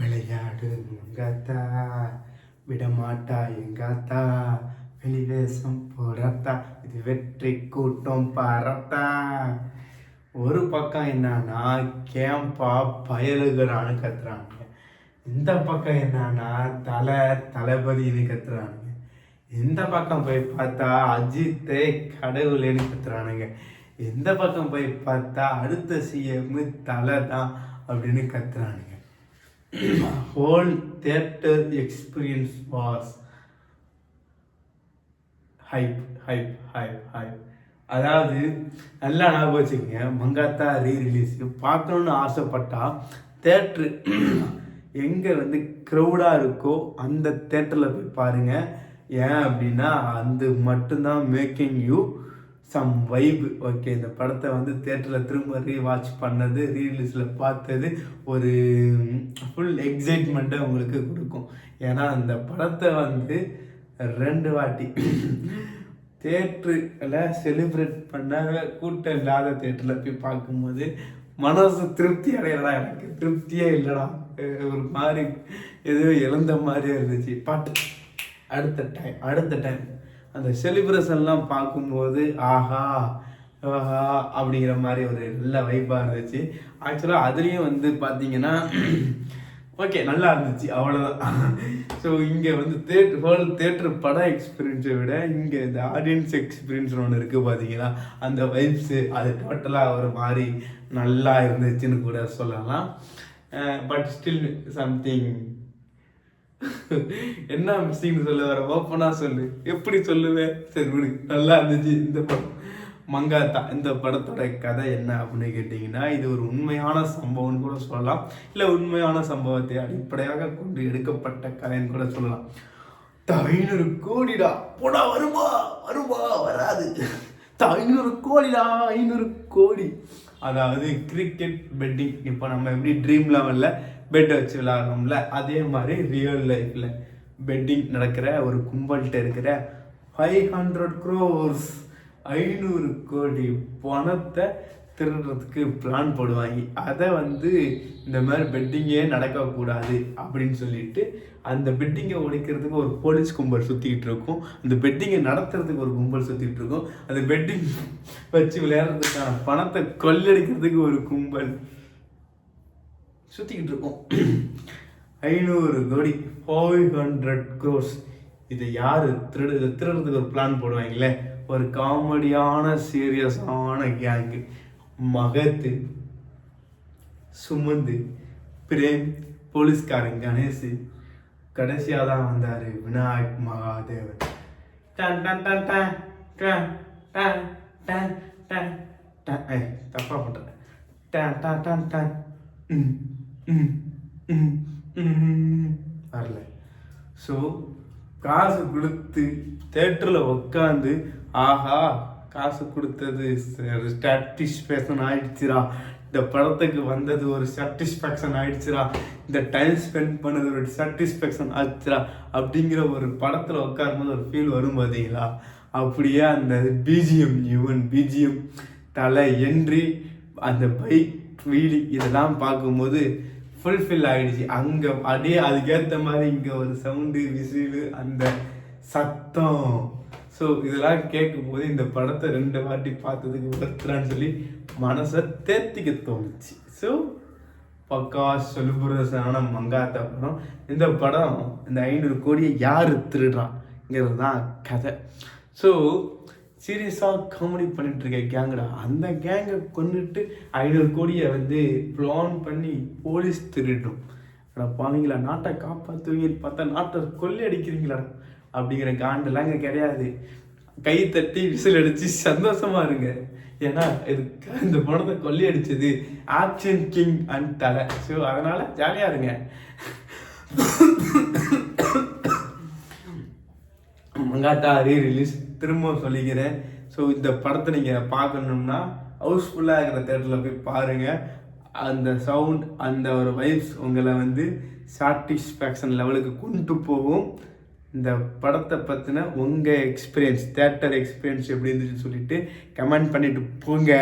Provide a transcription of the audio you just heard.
விளையாடு மங்காத்தா விடமாட்டா எங்காத்தா வெளிவேசம் போடத்தா இது வெற்றி கூட்டம் பாரத்தா ஒரு பக்கம் என்னன்னா கேம்பா பயலுகிறான்னு கத்துறானுங்க இந்த பக்கம் என்னன்னா தலை தளபதினு கத்துறானுங்க. இந்த பக்கம் போய் பார்த்தா அஜித்தே கடவுளேன்னு கத்துறானுங்க. இந்த பக்கம் போய் பார்த்தா அடுத்த சிஎம் தலை தான் அப்படின்னு கத்துறானுங்க. Whole theatre experience was hype hype hype hype அதாவது நல்லா ஞாபகம் வச்சுக்கோங்க. மங்காத்தா ரீ ரிலீஸ் பார்க்கணுன்னு ஆசைப்பட்டா தேட்ரு எங்கே வந்து க்ரௌடாக இருக்கோ அந்த தேட்டரில் போய் பாருங்கள் ஏன் அப்படின்னா அது மட்டும்தான் making you some vibe okay இந்த படத்தை வந்து தேட்டரில் திரும்ப ரீ பண்ணது ரீலீஸில் பார்த்தது ஒரு ஃபுல் எக்ஸைட்மெண்ட்டை உங்களுக்கு கொடுக்கும். ஏன்னா அந்த படத்தை வந்து ரெண்டு வாட்டி தேட்டரில் செலிப்ரேட் பண்ண கூட்டம் இல்லாத தேட்டரில் போய் பார்க்கும்போது மனசு திருப்தி அடையலடா எனக்கு. திருப்தியே இல்லைடா. ஒரு மாதிரி எதுவும் இழந்த மாதிரியே இருந்துச்சு. பாட்டு அடுத்த டைம் அடுத்த டைம் அந்த செலிப்ரேஷன்லாம் பார்க்கும்போது ஆஹா ஆஹா அப்படிங்கிற மாதிரி ஒரு நல்ல வைப்பாக இருந்துச்சு. ஆக்சுவலாக அதுலேயும் வந்து பார்த்தீங்கன்னா ஓகே நல்லா இருந்துச்சு அவ்வளோதான் ஸோ இங்கே வந்து தேட்டர் ஹோல் தேட்டர் படம் எக்ஸ்பீரியன்ஸை விட இங்கே இந்த ஆடியன்ஸ் எக்ஸ்பீரியன்ஸ்னு ஒன்று இருக்குது பார்த்தீங்களா அந்த வைப்ஸு அது டோட்டலாக ஒரு மாதிரி நல்லா இருந்துச்சுன்னு கூட சொல்லலாம். பட் ஸ்டில் சம்திங் என்ன மிஸ்ஸிங்னு சொல்ல வர? ஓப்பனாக சொல்லு. எப்படி சொல்லுவேன் சரி விடு. நல்லா இருந்துச்சு இந்த படம். மங்காத்தா இந்த படத்தோட கதை என்ன அப்படின்னு கேட்டிங்கன்னா இது ஒரு உண்மையான சம்பவம்னு கூட சொல்லலாம். இல்லை உண்மையான சம்பவத்தை அடிப்படையாக கொண்டு எடுக்கப்பட்ட கதைன்னு கூட சொல்லலாம். ஐநூறு கோடிடா. போடா வருமா? வருமா? வராது. ஐநூறு கோடிடா ஐநூறு கோடி. அதாவது கிரிக்கெட் பெட்டிங் இப்போ நம்ம எப்படி ட்ரீம் லெவலில் பெட்டை வச்சு விளாட்றோம்ல அதே மாதிரி ரியல் லைஃப்பில் பெட்டிங் நடக்கிற ஒரு கும்பல்கிட்ட இருக்கிற ஃபைவ் ஹண்ட்ரட் க்ரோர்ஸ் ஐநூறு கோடி பணத்தை திருடுறதுக்கு பிளான் போடுவாங்க. அதை வந்து இந்த மாதிரி பெட்டிங்கே நடக்கக்கூடாது அப்படின்னு சொல்லிட்டு அந்த பெட்டிங்கை ஒழிக்கிறதுக்கு ஒரு போலீஸ் கும்பல் சுற்றிக்கிட்டு இருக்கும். அந்த பெட்டிங்கை நடத்துறதுக்கு ஒரு கும்பல் சுற்றிக்கிட்டு இருக்கும். அந்த பெட்டிங் வச்சு விளையாடுறதுக்கான பணத்தை கொள்ளடிக்கிறதுக்கு ஒரு கும்பல். சுற்றிக்கிட்டு இருக்கோம் ஐநூறு கோடி ஃபைவ் ஹண்ட்ரட் க்ரோஸ் இதை யார் திருடு திருடுறதுக்கு ஒரு பிளான் போடுவாங்களே? ஒரு காமெடியான சீரியஸான கேங்கு மகத்து சுமந்து பிரேம் போலீஸ்காரன் கணேஷ் கடைசியாக தான் வந்தார் விநாயக் மகாதேவன். டன் டன் டன் டன் டன் டன் டன் டன் டன். தப்பாக பண்ணுறேன் டன் டன் டன் டன். ம். வரல. ஸோ காசு கொடுத்து தேட்டரில் உட்காந்து ஆஹா காசு கொடுத்தது சாட்டிஸ்ஃபேக்ஷன் ஆயிடுச்சுரா இந்த படத்துக்கு வந்தது ஒரு சாட்டிஸ்ஃபேக்ஷன் ஆயிடுச்சுரா இந்த டைம் ஸ்பெண்ட் பண்ணது ஒரு சாட்டிஸ்ஃபேக்ஷன் ஆச்சுரா அப்படிங்கிற ஒரு படத்தில் உட்காரும்போது ஒரு ஃபீல் வரும் பார்த்தீங்களா அப்படியே அந்த பிஜிஎம் யுவன் பிஜிஎம் தலை என்றி அந்த பைக் வீலிங் இதெல்லாம் பார்க்கும்போது ஃபுல்ஃபில் ஆகிடுச்சு அங்கே அப்படியே அதுக்கேற்ற மாதிரி இங்கே ஒரு சவுண்டு விசிலு அந்த சத்தம். ஸோ இதெல்லாம் கேட்கும்போது இந்த படத்தை ரெண்டு வாட்டி பார்த்ததுக்கு ஒருத்தரான்னு சொல்லி மனசை தேர்த்திக்க தோணுச்சு. ஸோ பக்கா சொல்புரசான மங்காத்த படம். இந்த படம் இந்த ஐநூறு கோடியை யார் திருடுறாங்கிறது தான் கதை. ஸோ சீரியஸாக காமெடி பண்ணிகிட்ருக்க கேங்கடா அந்த கேங்கை கொண்டுட்டு ஐநூறு கோடியை வந்து பிளான் பண்ணி போலீஸ் திருடும். பாவீங்களா? நாட்டை காப்பாற்றுவீங்கன்னு பார்த்தா நாட்டை கொள்ளை அடிக்கிறீங்களா? அப்படிங்கிற காண்டெல்லாம் இங்கே கிடையாது. கை தட்டி விசில் அடித்து சந்தோஷமா இருங்க. ஏன்னா இது இந்த படத்தை கொல்லி அடிச்சது action king and Thala. So அதனால் ஜாலியாக இருங்க. மங்காத்தா ரீ ரிலீஸ் திரும்ப சொல்லிக்கிறேன். ஸோ இந்த படத்தை நீங்கள் பார்க்கணும்னா ஹவுஸ்ஃபுல்லாக இருக்கிற தேட்டரில் போய் பாருங்கள் அந்த சவுண்ட் அந்த ஒரு வைப்ஸ் உங்களை வந்து சாட்டிஸ்ஃபேக்ஷன் லெவலுக்கு கொண்டு போகும். இந்த படத்தை பற்றின உங்கள் எக்ஸ்பீரியன்ஸ் தேட்டர் எக்ஸ்பீரியன்ஸ் எப்படி இருந்துச்சுன்னு சொல்லிட்டு கமெண்ட் பண்ணிவிட்டு போங்க.